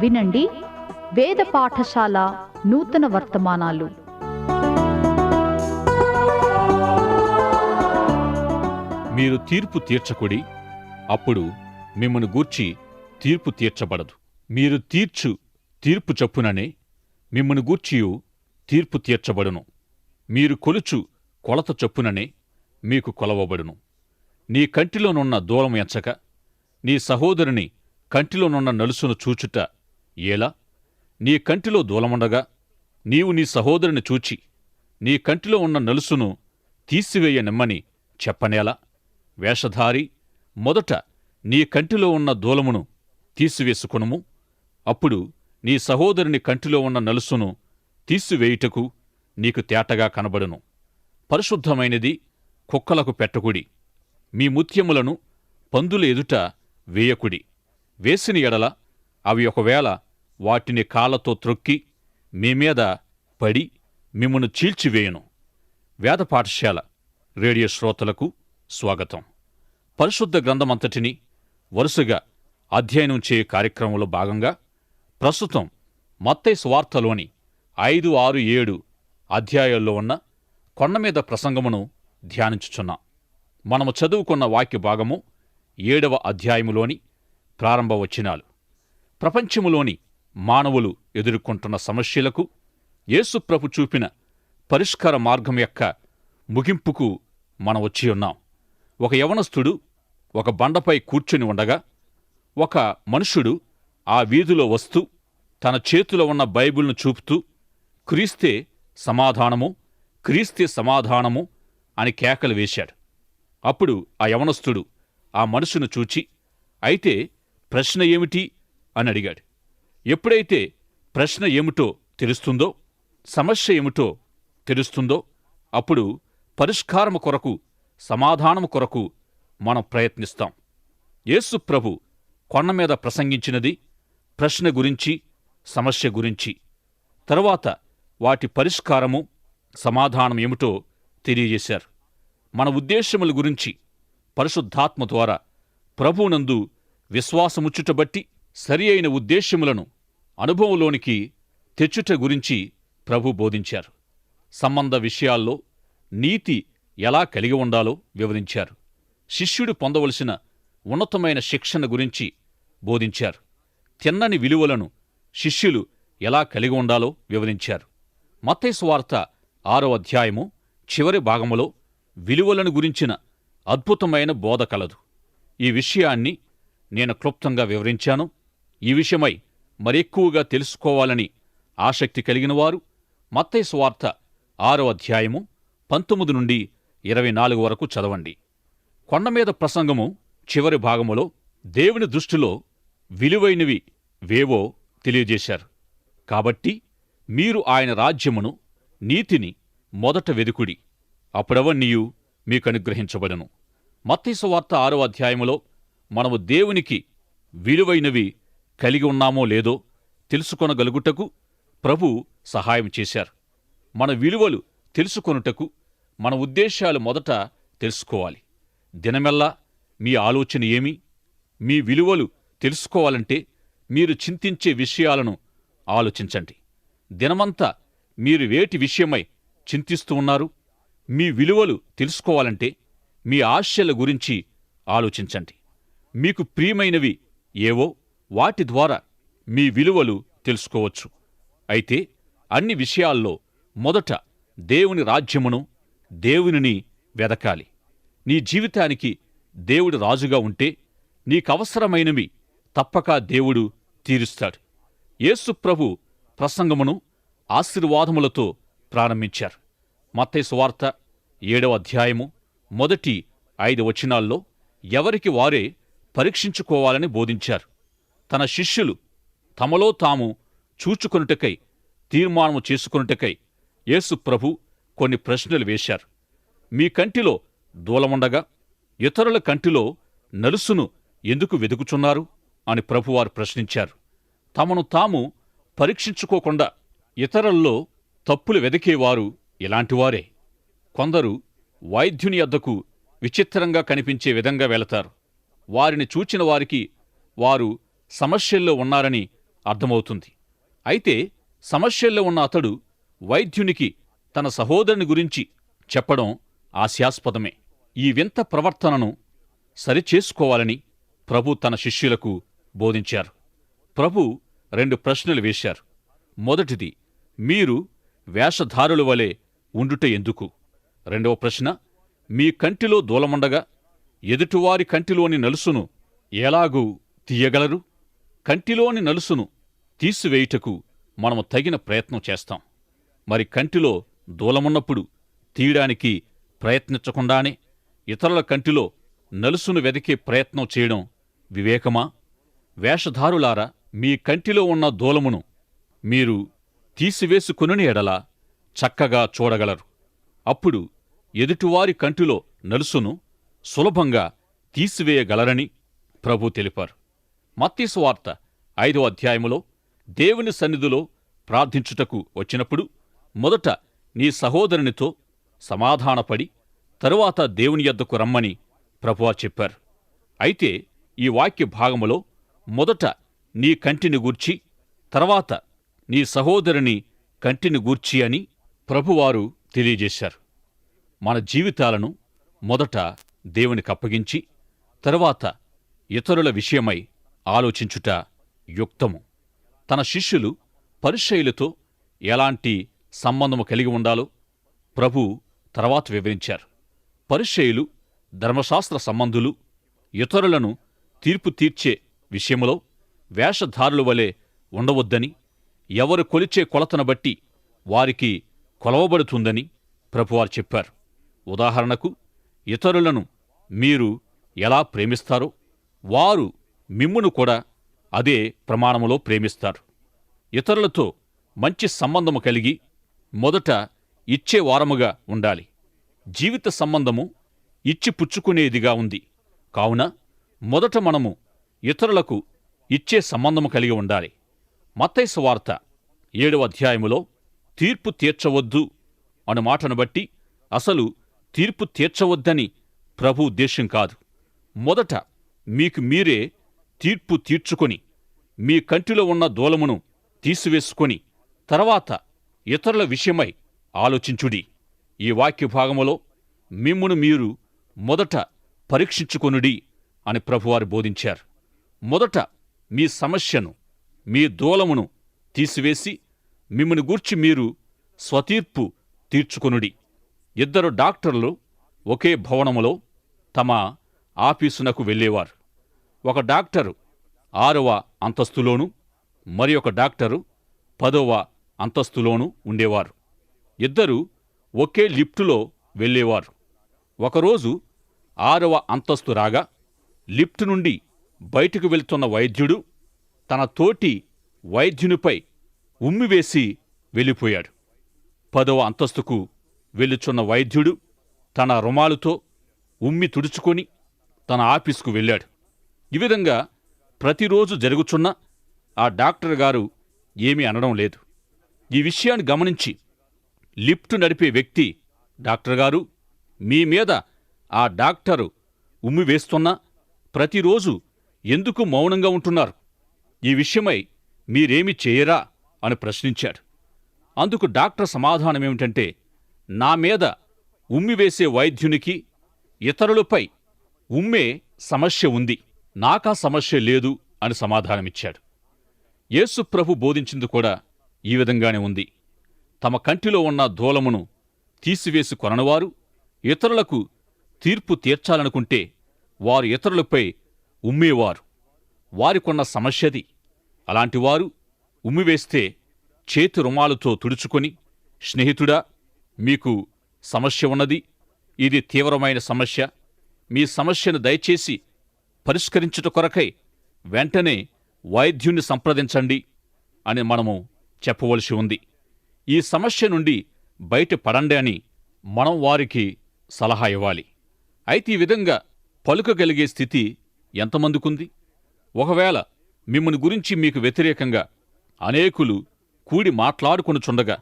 వినండి. వేద పాఠశాల నూతన వర్తమానాలు. మీరు తీర్పు తీర్చకుడి అప్పుడు మిమ్మను గూర్చి తీర్పు తీర్చబడదు. మీరు తీర్చు తీర్పు చప్పుననే మిమ్మను గూర్చియు తీర్పు తీర్చబడును. మీరు కొలుచు కొలత చొప్పుననే మీకు కొలవబడును. నీ కంటిలోనున్న దూలం ఎంచక నీ సహోదరుని కంటిలోనున్న నలుసును చూచుట ఏలా? నీ కంటిలో దూలముండగా నీవు నీ సహోదరుని చూచి నీ కంటిలో ఉన్న నలుసును తీసివేయనిమ్మని చెప్పనేలా? వేషధారి మొదట నీ కంటిలో ఉన్న దూలమును తీసివేసుకునుము అప్పుడు నీ సహోదరుని కంటిలో ఉన్న నలుసును తీసివేయుటకు నీకు తేటగా కనబడును. పరిశుద్ధమైనది కుక్కలకు పెట్టకుడి మీ ముత్యములను పందుల ఎదుట వేయకుడి. వేసిన ఎడల అవి ఒకవేళ వాటిని కాళ్ళతో త్రొక్కి మీ మీద పడి మిమ్మను చీల్చివేయును. వేద పాఠశాల రేడియో శ్రోతలకు స్వాగతం. పరిశుద్ధ గ్రంథమంతటిని వరుసగా అధ్యయనం చేయే కార్యక్రమంలో భాగంగా ప్రస్తుతం మత్తై స్వార్థలోని ఐదు ఆరు ఏడు అధ్యాయాల్లో ఉన్న కొండమీద ప్రసంగమును ధ్యానించుచున్నాం. మనము చదువుకున్న వాక్య భాగము ఏడవ అధ్యాయములోని ప్రారంభ వచనాలు. ప్రపంచములోని మానవులు ఎదుర్కొంటున్న సమస్యలకు యేసుప్రభు చూపిన పరిష్కార మార్గం యొక్క ముగింపుకు మనం వచ్చి ఉన్నాం. ఒక యవనస్థుడు ఒక బండపై కూర్చుని ఉండగా ఒక మనుషుడు ఆ వీధిలో వస్తూ తన చేతిలో ఉన్న బైబిల్ను చూపుతూ క్రీస్తే సమాధానము క్రీస్తే సమాధానము అని కేకలు వేశాడు. అప్పుడు ఆ యవనస్థుడు ఆ మనుషును చూచి అయితే ప్రశ్న ఏమిటి? అని అడిగాడు. ఎప్పుడైతే ప్రశ్న ఏమిటో తెలుస్తుందో సమస్య ఏమిటో తెలుస్తుందో అప్పుడు పరిష్కారము కొరకు సమాధానము కొరకు మనం ప్రయత్నిస్తాం. యేసు ప్రభు కొండ మీద ప్రసంగించినది ప్రశ్న గురించి సమస్య గురించి తరువాత వాటి పరిష్కారము సమాధానం ఏమిటో తెలియజేశారు. మన ఉద్దేశముల గురించి పరిశుద్ధాత్మ ద్వారా ప్రభువునందు విశ్వాసముచ్చుటబట్టి సరి అయిన ఉద్దేశ్యములను అనుభవంలోనికి తెచ్చుట గురించి ప్రభు బోధించారు. సంబంధ విషయాల్లో నీతి ఎలా కలిగి ఉండాలో వివరించారు. శిష్యుడు పొందవలసిన ఉన్నతమైన శిక్షణ గురించి బోధించారు. తిన్నని విలువలను శిష్యులు ఎలా కలిగి ఉండాలో వివరించారు. మత్తయి ఆరో అధ్యాయము చివరి భాగములో విలువలను గురించిన అద్భుతమైన బోధ కలదు. ఈ విషయాన్ని నేను క్లుప్తంగా వివరించాను. ఈ విషయమై మరెక్కువగా తెలుసుకోవాలని ఆసక్తి కలిగిన వారు స్వార్థ ఆరో అధ్యాయము పంతొమ్మిది నుండి ఇరవై నాలుగు వరకు చదవండి. కొండమీద ప్రసంగము చివరి భాగములో దేవుని దృష్టిలో విలువైనవి వేవో తెలియజేశారు. కాబట్టి మీరు ఆయన రాజ్యమును నీతిని మొదట వెదుకుడి. అప్పుడవన్నీయు మీకు అనుగ్రహించబడను మత్తీసు వార్త ఆరో అధ్యాయములో మనము దేవునికి విలువైనవి కలిగి ఉన్నామో లేదో తెలుసుకొనగలుగుటకు ప్రభు సహాయం చేశారు. మన విలువలు తెలుసుకొనుటకు మన ఉద్దేశాలు మొదట తెలుసుకోవాలి. దినమెల్లా మీ ఆలోచన ఏమి? మీ విలువలు తెలుసుకోవాలంటే మీరు చింతించే విషయాలను ఆలోచించండి. దినమంతా మీరు వేటి విషయమై చింతిస్తూ ఉన్నారు? మీ విలువలు తెలుసుకోవాలంటే మీ ఆశల గురించి ఆలోచించండి. మీకు ప్రియమైనవి ఏవో? వాటి ద్వారా మీ విలువలు తెలుసుకోవచ్చు. అయితే అన్ని విషయాల్లో మొదట దేవుని రాజ్యమును దేవునిని వెదకాలి. నీ జీవితానికి దేవుడు రాజుగా ఉంటే నీకవసరమైనవి తప్పక దేవుడు తీరుస్తాడు. యేసుప్రభు ప్రసంగమును ఆశీర్వాదములతో ప్రారంభించారు. మత్తైసువార్త ఏడవ అధ్యాయము మొదటి ఐదు వచనాల్లో ఎవరికి వారే పరీక్షించుకోవాలని బోధించారు. తన శిష్యులు తమలో తాము చూచుకొనుటకై తీర్మానము చేసుకొనుటకై యేసు ప్రభు కొన్ని ప్రశ్నలు వేశారు. మీ కంటిలో దూలముండగా ఇతరుల కంటిలో నలుసును ఎందుకు వెదుకుచున్నారు? అని ప్రభువారు ప్రశ్నించారు. తమను తాము పరీక్షించుకోకుండా ఇతరుల్లో తప్పులు వెదికేవారు ఇలాంటివారే కొందరు వైద్యుని వద్దకు విచిత్రంగా కనిపించే విధంగా వెళతారు. వారిని చూచిన వారికి వారు సమస్యల్లో ఉన్నారని అర్థమవుతుంది. అయితే సమస్యల్లో ఉన్న అతడు వైద్యునికి తన సహోదరుని గురించి చెప్పడం ఆశాస్పదమే ఈ వింత ప్రవర్తనను సరిచేసుకోవాలని ప్రభు తన శిష్యులకు బోధించారు. ప్రభు రెండు ప్రశ్నలు వేశారు. మొదటిది మీరు వేషధారుల వలె ఉండుట ఎందుకు? రెండవ ప్రశ్న మీ కంటిలో దూలముండగా ఎదుటివారి కంటిలోని నలుసును ఎలాగూ తీయగలరు? కంటిలోని నలుసును తీసివేయుటకు మనము తగిన ప్రయత్నం చేస్తాం. మరి కంటిలో దూలమున్నప్పుడు తీయడానికి ప్రయత్నించకుండానే ఇతరుల కంటిలో నలుసును వెదికే ప్రయత్నం చేయడం వివేకమా? వేషధారులారా మీ కంటిలో ఉన్న దూలమును మీరు తీసివేసుకుని ఎడలా చక్కగా చూడగలరు. అప్పుడు ఎదుటివారి కంటిలో నలుసును సులభంగా తీసివేయగలరని ప్రభు తెలిపారు. మత్తిస్వార్త ఐదో అధ్యాయములో దేవుని సన్నిధిలో ప్రార్థించుటకు వచ్చినప్పుడు మొదట నీ సహోదరునితో సమాధానపడి తరువాత దేవుని యొద్దకు రమ్మని ప్రభువా చెప్పారు. అయితే ఈ వాక్య భాగములో మొదట నీ కంటిని గూర్చి తర్వాత నీ సహోదరుని కంటిని గూర్చి అని ప్రభువారు తెలియజేశారు. మన జీవితాలను మొదట దేవునికి అప్పగించి తరువాత ఇతరుల విషయమై ఆలోచించుట యుక్తము. తన శిష్యులు పరిశైలతో ఎలాంటి సంబంధము కలిగి ఉండాలో ప్రభు తర్వాత వివరించారు. పరిశైలు ధర్మశాస్త్ర సంబంధులు ఇతరులను తీర్పు తీర్చే విషయములో వేషధారుల వలె ఉండవద్దని ఎవరు కొలిచే కొలతను బట్టి వారికి కొలవబడుతుందని ప్రభువారు చెప్పారు. ఉదాహరణకు ఇతరులను మీరు ఎలా ప్రేమిస్తారో వారు మిమ్మును కూడా అదే ప్రమాణములో ప్రేమిస్తారు. ఇతరులతో మంచి సంబంధము కలిగి మొదట ఇచ్చే వారముగా ఉండాలి. జీవిత సంబంధము ఇచ్చి పుచ్చుకునేదిగా ఉంది. కావున మొదట మనము ఇతరులకు ఇచ్చే సంబంధము కలిగి ఉండాలి. మత్తైసు వార్త ఏడవ అధ్యాయములో తీర్పు తీర్చవద్దు అను మాటను బట్టి అసలు తీర్పు తీర్చవద్దని ప్రభు ఉద్దేశం కాదు. మొదట మీకు మీరే తీర్పు తీర్చుకొని మీ కంటిలో ఉన్న దూలమును తీసివేసుకొని తర్వాత ఇతరుల విషయమై ఆలోచించుడి. ఈ వాక్య భాగములో మిమ్మును మీరు మొదట పరీక్షించుకొనుడి అని ప్రభువారు బోధించారు. మొదట మీ సమస్యను మీ దూలమును తీసివేసి మిమ్మను గూర్చి మీరు స్వతీర్పు తీర్చుకొనుడి. ఇద్దరు డాక్టర్లు ఒకే భవనములో తమ ఆఫీసునకు వెళ్ళేవారు. ఒక డాక్టరు ఆరవ అంతస్తులోనూ మరి ఒక డాక్టరు పదవ అంతస్తులోనూ ఉండేవారు. ఇద్దరు ఒకే లిఫ్టులో వెళ్ళేవారు. ఒకరోజు ఆరవ అంతస్తు రాగా లిఫ్ట్ నుండి బయటకు వెళ్తున్న వైద్యుడు తన తోటి వైద్యునిపై ఉమ్మివేసి వెళ్ళిపోయాడు. పదవ అంతస్తుకు వెళ్ళుచున్న వైద్యుడు తన రుమాలుతో ఉమ్మి తుడుచుకొని తన ఆఫీసుకు వెళ్ళాడు. ఈ విధంగా ప్రతిరోజు జరుగుచున్న ఆ డాక్టర్ గారు ఏమీ అనడం లేదు. ఈ విషయాన్ని గమనించి లిఫ్ట్ నడిపే వ్యక్తి డాక్టర్ గారు మీ మీద ఆ డాక్టరు ఉమ్మి వేస్తున్నా ప్రతిరోజు ఎందుకు మౌనంగా ఉంటున్నారు? ఈ విషయమై మీరేమి చేయరా? అని ప్రశ్నించాడు అందుకు డాక్టర్ సమాధానమేమిటంటే నా మీద ఉమ్మివేసే వైద్యునికి ఇతరులపై ఉమ్మే సమస్య ఉంది. నాకా సమస్య లేదు అని సమాధానమిచ్చాడు. యేసు ప్రభు బోధించింది కూడా ఈ విధంగానే ఉంది. తమ కంటిలో ఉన్న దూలమును తీసివేసి కొననివారు ఇతరులకు తీర్పు తీర్చాలనుకుంటే వారు ఇతరులపై ఉమ్మేవారు. వారికున్న సమస్యది అలాంటివారు ఉమ్మివేస్తే చేతి రుమాలుతో తుడుచుకొని స్నేహితుడా మీకు సమస్య ఉన్నది ఇది తీవ్రమైన సమస్య మీ సమస్యను దయచేసి పరిష్కరించుట కొరకై వెంటనే వైద్యుణ్ణి సంప్రదించండి అని మనము చెప్పవలసి ఉంది. ఈ సమస్య నుండి బయట పడండి అని మనం వారికి సలహా ఇవ్వాలి. అయితే ఈ విధంగా పలుకగలిగే స్థితి ఎంతమందికుంది? ఒకవేళ మిమ్మల్ని గురించి మీకు వ్యతిరేకంగా అనేకులు కూడి మాట్లాడుకొనుచుండగా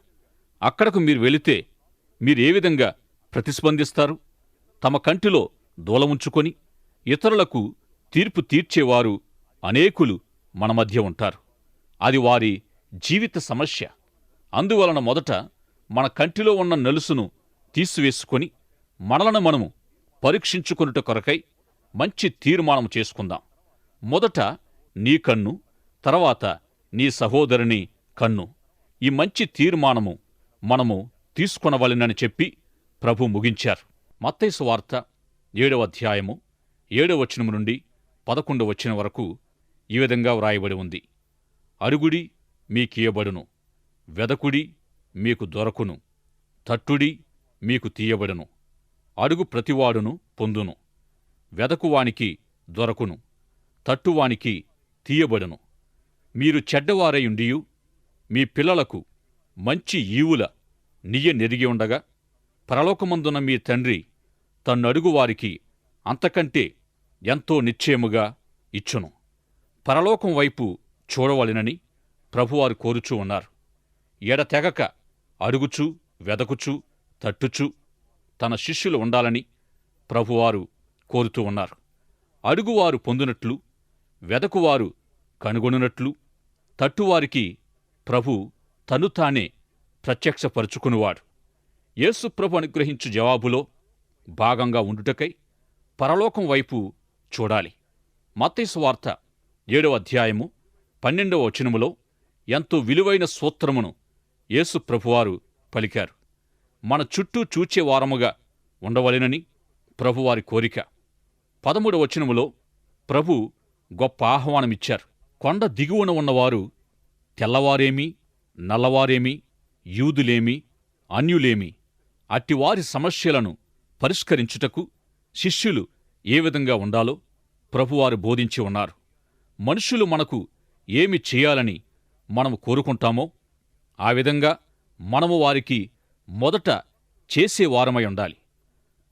అక్కడకు మీరు వెళితే మీరు ఏ విధంగా ప్రతిస్పందిస్తారు? తమ కంటిలో దూలముంచుకొని ఇతరులకు తీర్పు తీర్చేవారు అనేకులు మన మధ్య ఉంటారు. అది వారి జీవిత సమస్య. అందువలన మొదట మన కంటిలో ఉన్న నలుసును తీసివేసుకొని మనలను మనము పరీక్షించుకొనుట కొరకై మంచి తీర్మానం చేసుకుందాం. మొదట నీ కన్ను తర్వాత నీ సహోదరుని కన్ను. ఈ మంచి తీర్మానము మనము తీసుకొనవలెనని చెప్పి ప్రభు ముగించారు. మత్తైసు వార్త ఏడవ అధ్యాయము ఏడవ వచనము నుండి పదకొండు వచ్చిన వరకు ఈ విధంగా వ్రాయబడి ఉంది. అరుగుడి మీకియబడును వెదకుడి మీకు దొరకును తట్టుడి మీకు తీయబడును అడుగు ప్రతివాడును పొందును వెదకువానికి దొరకును తట్టువానికి తీయబడును. మీరు చెడ్డవారయుండియు మీ పిల్లలకు మంచి ఈవుల నియ్య నెరిగి ఉండగా పరలోకమందున మీ తండ్రి తన్నడుగు వారికి అంతకంటే ఎంతో నిశ్చయముగా ఇచ్చును. పరలోకం వైపు చూడవలెనని ప్రభువారు కోరుచూ ఉన్నారు. ఎడతెగక అడుగుచూ వెదకుచూ తట్టుచూ తన శిష్యులు ఉండాలని ప్రభువారు కోరుతూ ఉన్నారు. అడుగువారు పొందునట్లు వెదకువారు కనుగొనునట్లు తట్టువారికి ప్రభు తను తానే ప్రత్యక్షపరుచుకునివాడు. యేసుప్రభు అనుగ్రహించు జవాబులో భాగంగా ఉండుటకై పరలోకం వైపు చూడాలి. మత్తైసువార్త ఏడవ అధ్యాయము పన్నెండవ వచనములో ఎంతో విలువైన సూత్రమును యేసు ప్రభువారు పలికారు. మన చుట్టూ చూచే వారముగా ఉండవలెనని ప్రభువారి కోరిక. పదమూడవ వచనములో ప్రభు గొప్ప ఆహ్వానమిచ్చారు. కొండ దిగువన ఉన్నవారు తెల్లవారేమి నల్లవారేమి యూదులేమి అన్యులేమి అట్టివారి సమస్యలను పరిష్కరించుటకు శిష్యులు ఏ విధంగా ఉండాలో ప్రభువారు బోధించి ఉన్నారు. మనుషులు మనకు ఏమి చేయాలని మనము కోరుకుంటామో ఆ విధంగా మనము వారికి మొదట చేసేవారమై ఉండాలి.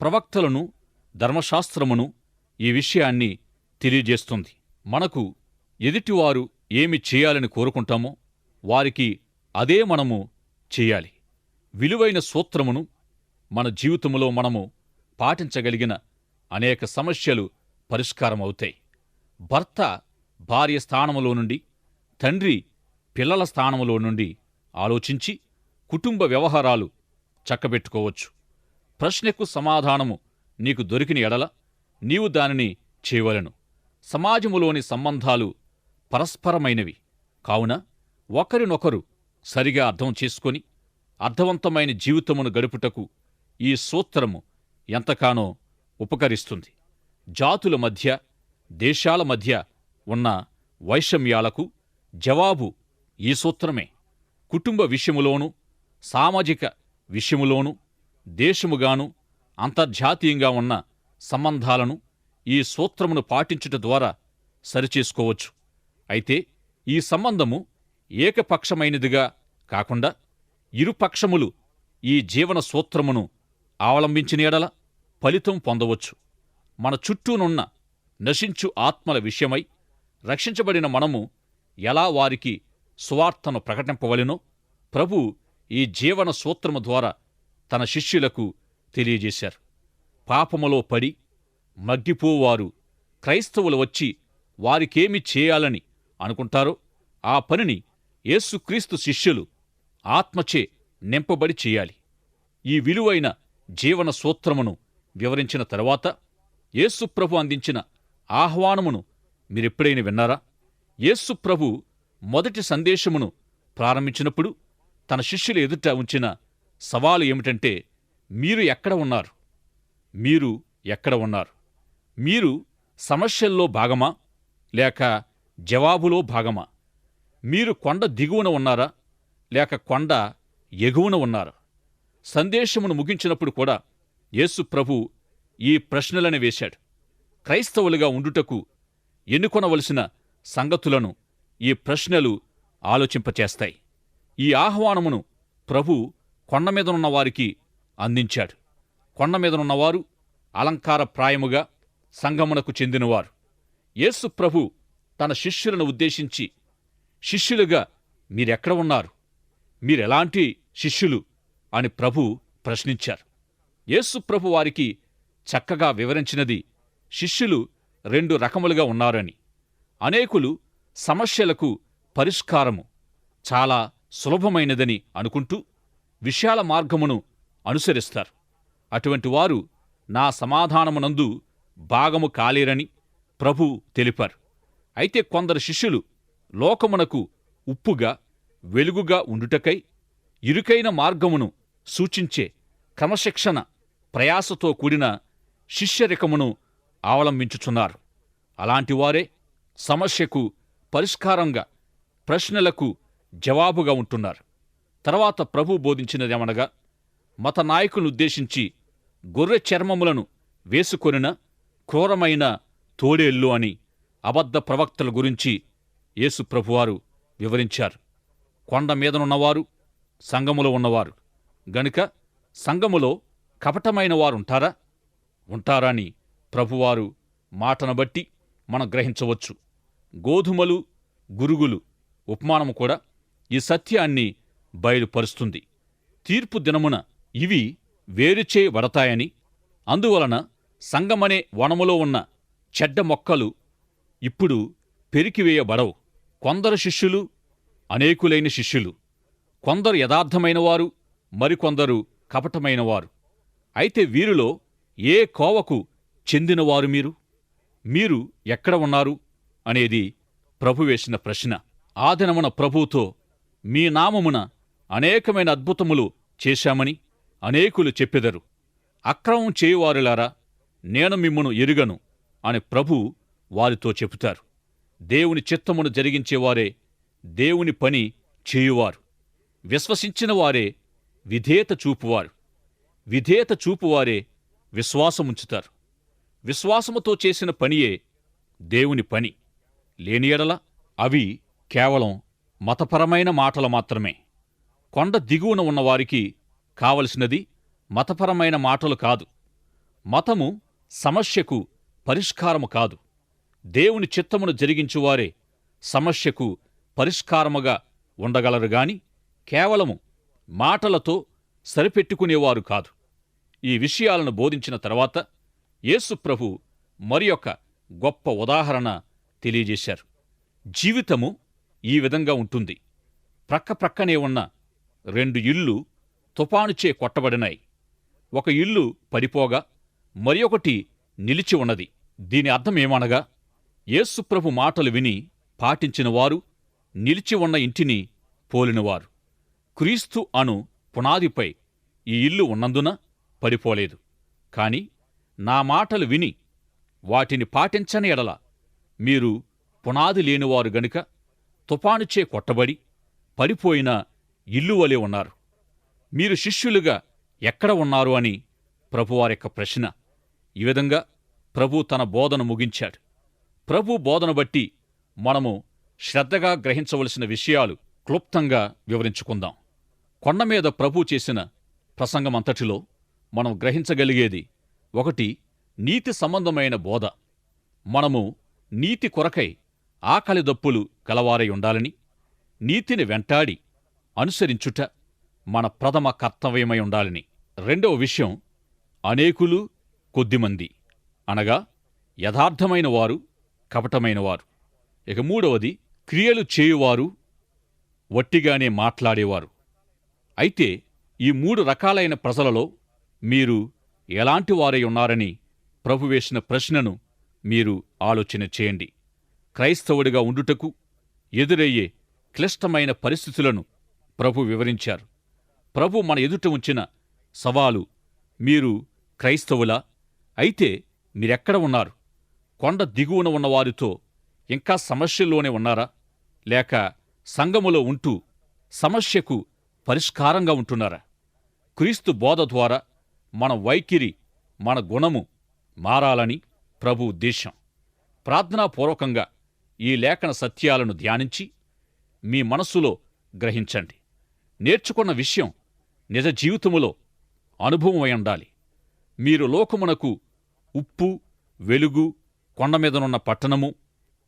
ప్రవక్తలను ధర్మశాస్త్రమును ఈ విషయాన్ని తెలియజేస్తుంది. మనకు ఎదుటివారు ఏమి చేయాలని కోరుకుంటామో వారికి అదే మనము చేయాలి. విలువైన సూత్రమును మన జీవితంలో మనము పాటించగలిగిన అనేక సమస్యలు పరిష్కారమవుతాయి. భర్త భార్య స్థానములో నుండి తండ్రి పిల్లల స్థానములో నుండి ఆలోచించి కుటుంబ వ్యవహారాలు చక్కబెట్టుకోవచ్చు. ప్రశ్నకు సమాధానము నీకు దొరికిన ఎడల నీవు దానిని చేయవలను. సమాజములోని సంబంధాలు పరస్పరమైనవి. కావున ఒకరినొకరు సరిగా అర్థం చేసుకొని అర్థవంతమైన జీవితమును గడుపుటకు ఈ సూత్రము ఎంతకానో ఉపకరిస్తుంది. జాతుల మధ్య దేశాల మధ్య ఉన్న వైషమ్యాలకు జవాబు ఈ సూత్రమే. కుటుంబ విషయములోనూ సామాజిక విషయములోనూ దేశముగాను అంతర్జాతీయంగా ఉన్న సంబంధాలను ఈ సూత్రమును పాటించుట ద్వారా సరిచేసుకోవచ్చు. అయితే ఈ సంబంధము ఏకపక్షమైనదిగా కాకుండా ఇరుపక్షములు ఈ జీవన సూత్రమును అవలంబించిన ఎడల ఫలితం పొందవచ్చు. మన చుట్టూనున్న నశించు ఆత్మల విషయమై రక్షించబడిన మనము ఎలా వారికి సువార్తను ప్రకటింపవలెనో ప్రభు ఈ జీవన సూత్రము ద్వారా తన శిష్యులకు తెలియజేశారు. పాపములో పడి మగ్గిపోవారు క్రైస్తవులు వచ్చి వారికేమి చేయాలని అనుకుంటారో ఆ పనిని యేసుక్రీస్తు శిష్యులు ఆత్మచే నింపబడి చేయాలి. ఈ విలువైన జీవన సూత్రమును వివరించిన తరువాత యేసుప్రభు అందించిన ఆహ్వానమును మీరెప్పుడైనా విన్నారా? యేసుప్రభు మొదటి సందేశమును ప్రారంభించినప్పుడు తన శిష్యుల ఎదుట ఉంచిన సవాలు ఏమిటంటే మీరు ఎక్కడ ఉన్నారు? మీరు ఎక్కడ ఉన్నారు? మీరు సమస్యల్లో భాగమా? లేక జవాబులో భాగమా? మీరు కొండ దిగువన ఉన్నారా? లేక కొండ ఎగువన ఉన్నారా? సందేశమును ముగించినప్పుడు కూడా యేసు ప్రభు ఈ ప్రశ్నలను వేశాడు. క్రైస్తవులుగా ఉండుటకు ఎన్నుకొనవలసిన సంగతులను ఈ ప్రశ్నలు ఆలోచింపచేస్తాయి. ఈ ఆహ్వానమును ప్రభు కొండమీదనున్న వారికి అందించాడు. కొండమీదనున్నవారు అలంకారప్రాయముగా అలంకార ప్రాయముగా సంగమునకు చెందినవారు. యేసు ప్రభు తన శిష్యులను ఉద్దేశించి శిష్యులుగా మీరెక్కడ ఉన్నారు? మీరెలాంటి శిష్యులు? అని ప్రభు ప్రశ్నించారు. యేసుప్రభు వారికి చక్కగా వివరించినది శిష్యులు రెండు రకములుగా ఉన్నారని. అనేకులు సమస్యలకు పరిష్కారము చాలా సులభమైనదని అనుకుంటూ విశాల మార్గమును అనుసరిస్తారు. అటువంటి వారు నా సమాధానమునందు భాగము కాలేరని ప్రభు తెలిపారు. అయితే కొందరు శిష్యులు లోకమునకు ఉప్పుగా వెలుగుగా ఉండుటకై ఇరుకైన మార్గమును సూచించే క్రమశిక్షణ ప్రయాసతో కూడిన శిష్యరికమును అవలంబించుచున్నారు అలాంటివారే సమస్యకు పరిష్కారంగా ప్రశ్నలకు జవాబుగా ఉంటున్నారు. తర్వాత ప్రభు బోధించినదేమనగా మత నాయకులను ఉద్దేశించి గొర్రె చర్మములను వేసుకొనిన క్రూరమైన తోడేళ్ళు అని అబద్ధ ప్రవక్తల గురించి యేసు ప్రభువారు వివరించారు. కొండ మీదనున్నవారు సంఘములో ఉన్నవారు. గనుక సంఘములో కపటమైన వారుంటారా? ఉంటారా అని ప్రభువారు మాటను బట్టి మనం గ్రహించవచ్చు. గోధుమలు గురుగులు ఉపమానము కూడా ఈ సత్యాన్ని బయలుపరుస్తుంది. తీర్పు దినమున ఇవి వేరుచేయబడతాయని అందువలన సంగమనే వనములో ఉన్న చెడ్డ మొక్కలు ఇప్పుడు పెరికివేయబడవు. కొందరు శిష్యులు అనేకులైన శిష్యులు. కొందరు యథార్థమైనవారు మరికొందరు కపటమైనవారు. అయితే వీరిలో ఏ కోవకు చెందినవారు మీరు? మీరు ఎక్కడ ఉన్నారు? అనేది ప్రభు వేసిన ప్రశ్న. ఆదినమున ప్రభువుతో మీ నామమున అనేకమైన అద్భుతములు చేశామని అనేకులు చెప్పెదరు. అక్రమం చేయువారులారా నేను మిమ్మను ఎరుగను అని ప్రభు వారితో చెబుతారు. దేవుని చిత్తమును జరిగించేవారే దేవుని పని చేయువారు. విశ్వసించిన వారే విధేయత చూపువారు. విధేయత చూపువారే విశ్వాసముంచుతారు. విశ్వాసముతో చేసిన పనియే దేవుని పని. లేని ఎడల అవి కేవలం మతపరమైన మాటలు మాత్రమే. కొండ దిగువన ఉన్నవారికి కావలసినది మతపరమైన మాటలు కాదు. మతము సమస్యకు పరిష్కారము కాదు. దేవుని చిత్తమును జరిగించువారే సమస్యకు పరిష్కారముగా ఉండగలరు గాని కేవలము మాటలతో సరిపెట్టుకునేవారు కాదు. ఈ విషయాలను బోధించిన తర్వాత యేసుప్రభు మరి ఒక గొప్ప ఉదాహరణ తెలియజేశారు. జీవితము ఈ విధంగా ఉంటుంది. ప్రక్క ప్రక్కనే ఉన్న రెండు ఇళ్ళు తుపానుచే కొట్టబడినాయి. ఒక ఇల్లు పడిపోగా మరి ఒకటి నిలిచి ఉన్నది. దీని అర్థమేమనగా యేసుప్రభు మాటలు విని పాటించినవారు నిలిచి ఉన్న ఇంటిని పోలినవారు. క్రీస్తు అను పునాదిపై ఈ ఇల్లు ఉన్నందున పడిపోలేదు. కాని నా మాటలు విని వాటిని పాటించని ఎడల మీరు పునాది లేనివారు గనుక తుపానుచే కొట్టబడి పడిపోయిన ఇల్లు వలె ఉన్నారు. మీరు శిష్యులుగా ఎక్కడ ఉన్నారు అని ప్రభువారి యొక్క ప్రశ్న. ఈ విధంగా ప్రభు తన బోధన ముగించాడు. ప్రభు బోధన బట్టి మనము శ్రద్ధగా గ్రహించవలసిన విషయాలు క్లుప్తంగా వివరించుకుందాం. కొండమీద ప్రభు చేసిన ప్రసంగమంతటిలో మనం గ్రహించగలిగేది ఒకటి నీతి సంబంధమైన బోధ. మనము నీతి కొరకై ఆకలి దప్పులు కలవారై ఉండాలని నీతిని వెంటాడి అనుసరించుట మన ప్రథమ కర్తవ్యమై ఉండాలని. రెండవ విషయం అనేకులు కొద్దిమంది. అనగా యథార్థమైన వారు కపటమైన వారు. ఇక మూడవది క్రియలు చేయువారు వట్టిగానే మాట్లాడేవారు. అయితే ఈ మూడు రకాలైన ప్రజలలో మీరు ఎలాంటి వారై ఉన్నారని ప్రభు వేసిన ప్రశ్నను మీరు ఆలోచన చేయండి. క్రైస్తవుడిగా ఉండుటకు ఎదురయ్యే క్లిష్టమైన పరిస్థితులను ప్రభు వివరించారు. ప్రభు మన ఎదుట ఉంచిన సవాలు మీరు క్రైస్తవులా? అయితే మీరెక్కడ ఉన్నారు? కొండ దిగువన ఉన్నవారితో ఇంకా సమస్యల్లోనే ఉన్నారా? లేక సంఘములో ఉంటూ సమస్యకు పరిష్కారంగా ఉంటున్నారా? క్రీస్తు బోధ ద్వారా మన వైఖరి మన గుణము మారాలని ప్రభు ఉద్దేశం ప్రార్థనాపూర్వకంగా ఈ లేఖన సత్యాలను ధ్యానించి మీ మనస్సులో గ్రహించండి. నేర్చుకున్న విషయం నిజ జీవితములో అనుభవం అయి ఉండాలి. మీరు లోకమునకు ఉప్పు వెలుగు కొండ మీదనున్న పట్టణము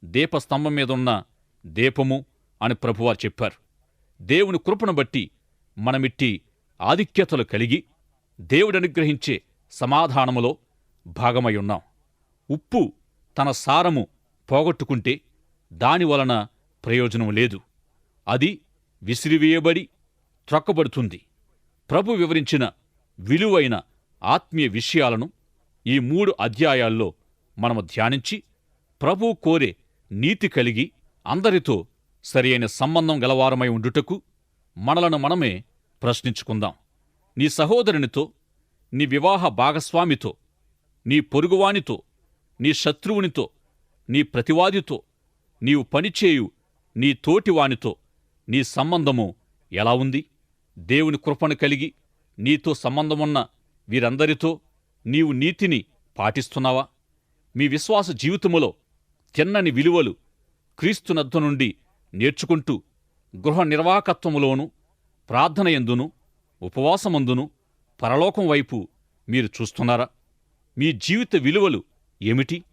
దీపస్తంభం మీదున్న దీపము అని ప్రభువారు చెప్పారు. దేవుని కృపను బట్టి మనమిట్టి ఆధిక్యతలు కలిగి దేవుడనుగ్రహించే సమాధానములో భాగమై ఉన్నాం. ఉప్పు తన సారము పోగొట్టుకుంటే దాని వలన ప్రయోజనం లేదు. అది విసిరివేయబడి త్రొక్కబడుతుంది. ప్రభు వివరించిన విలువైన ఆత్మీయ విషయాలను ఈ మూడు అధ్యాయాల్లో మనము ధ్యానించి ప్రభు కోరే నీతి కలిగి అందరితో సరియైన సంబంధం గలవారమై ఉండుటకు మనలను మనమే ప్రశ్నించుకుందాం. నీ సహోదరునితో నీ వివాహ భాగస్వామితో నీ పొరుగువానితో నీ శత్రువునితో నీ ప్రతివాదితో నీవు పనిచేయు నీ తోటివానితో నీ సంబంధము ఎలా ఉంది? దేవుని కృపను కలిగి నీతో సంబంధమున్న వీరందరితో నీవు నీతిని పాటిస్తున్నావా? మీ విశ్వాస జీవితములో తిన్నని విలువలు క్రీస్తునద్ద నుండి నేర్చుకుంటూ గృహ నిర్వాహకత్వములోను ప్రార్థన ఎందును? ఉపవాసమందును పరలోకం వైపు మీరు చూస్తున్నారా? మీ జీవిత విలువలు ఏమిటి?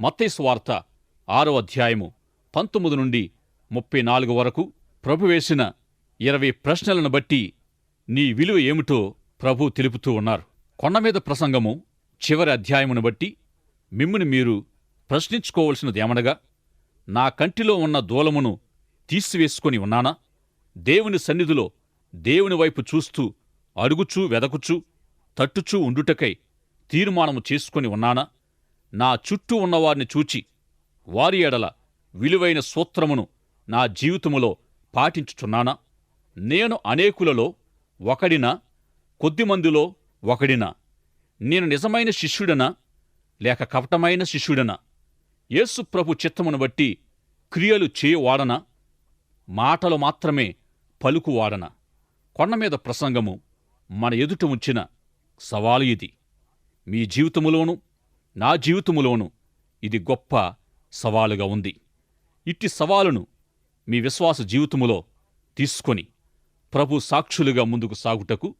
మత్తయి వార్త ఆరో అధ్యాయము పంతొమ్మిది నుండి ముప్పై నాలుగు వరకు ప్రభు వేసిన ఇరవై ప్రశ్నలను బట్టి నీ విలువ ఏమిటో ప్రభు తెలుపుతూ ఉన్నారు. కొండమీద ప్రసంగము చివరి అధ్యాయమును బట్టి మిమ్ముని మీరు ప్రశ్నించుకోవలసినదేమనగా నా కంటిలో ఉన్న దూలమును తీసివేసుకొని ఉన్నానా? దేవుని సన్నిధిలో దేవుని వైపు చూస్తూ అడుగుచూ వెదకుచూ తట్టుచూ ఉండుటకై తీర్మానము చేసుకొని ఉన్నానా? నా చుట్టూ ఉన్నవారిని చూచి వారి ఎడల విలువైన సూత్రమును నా జీవితములో పాటించుచున్నానా? నేను అనేకులలో ఒకడినా కొద్దిమందిలో ఒకడినా నేను నిజమైన శిష్యుడనా? లేక కపటమైన శిష్యుడనా? యేసు ప్రభు చిత్తమును బట్టి క్రియలు చేయవాడనా? మాటలు మాత్రమే పలుకువాడనా? కొండమీద ప్రసంగము మన ఎదుట ఉంచిన సవాలు ఇది. మీ జీవితములోనూ నా జీవితములోనూ ఇది గొప్ప సవాలుగా ఉంది. ఇట్టి సవాలును మీ విశ్వాస జీవితములో తీసుకొని ప్రభు సాక్షులుగా ముందుకు సాగుటకు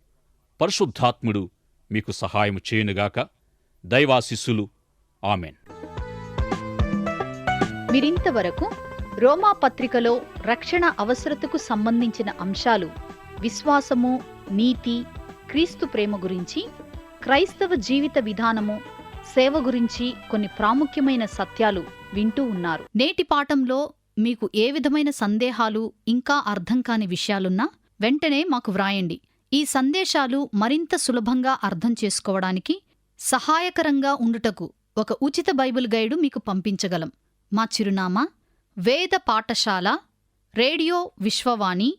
పరిశుద్ధాత్ముడు మీకు సహాయము చేయనుగాక. దైవాశిస్సులు ఆమెన్. మీరింతవరకు రోమా పత్రికలో రక్షణ అవసరతకు సంబంధించిన అంశాలు విశ్వాసము నీతి క్రీస్తు ప్రేమ గురించి క్రైస్తవ జీవిత విధానము సేవ గురించి కొన్ని ప్రాముఖ్యమైన సత్యాలు వింటూ ఉన్నారు. నేటి పాఠంలో మీకు ఏ విధమైన సందేహాలు ఇంకా అర్థం కాని విషయాలున్నా వెంటనే మాకు వ్రాయండి. ఈ సందేశాలు మరింత సులభంగా అర్థం చేసుకోవడానికి సహాయకరంగా ఉండుటకు ఒక ఉచిత బైబిల్ గైడు మీకు పంపించగలం. మా చిరునామా వేద పాఠశాల రేడియో విశ్వవాణి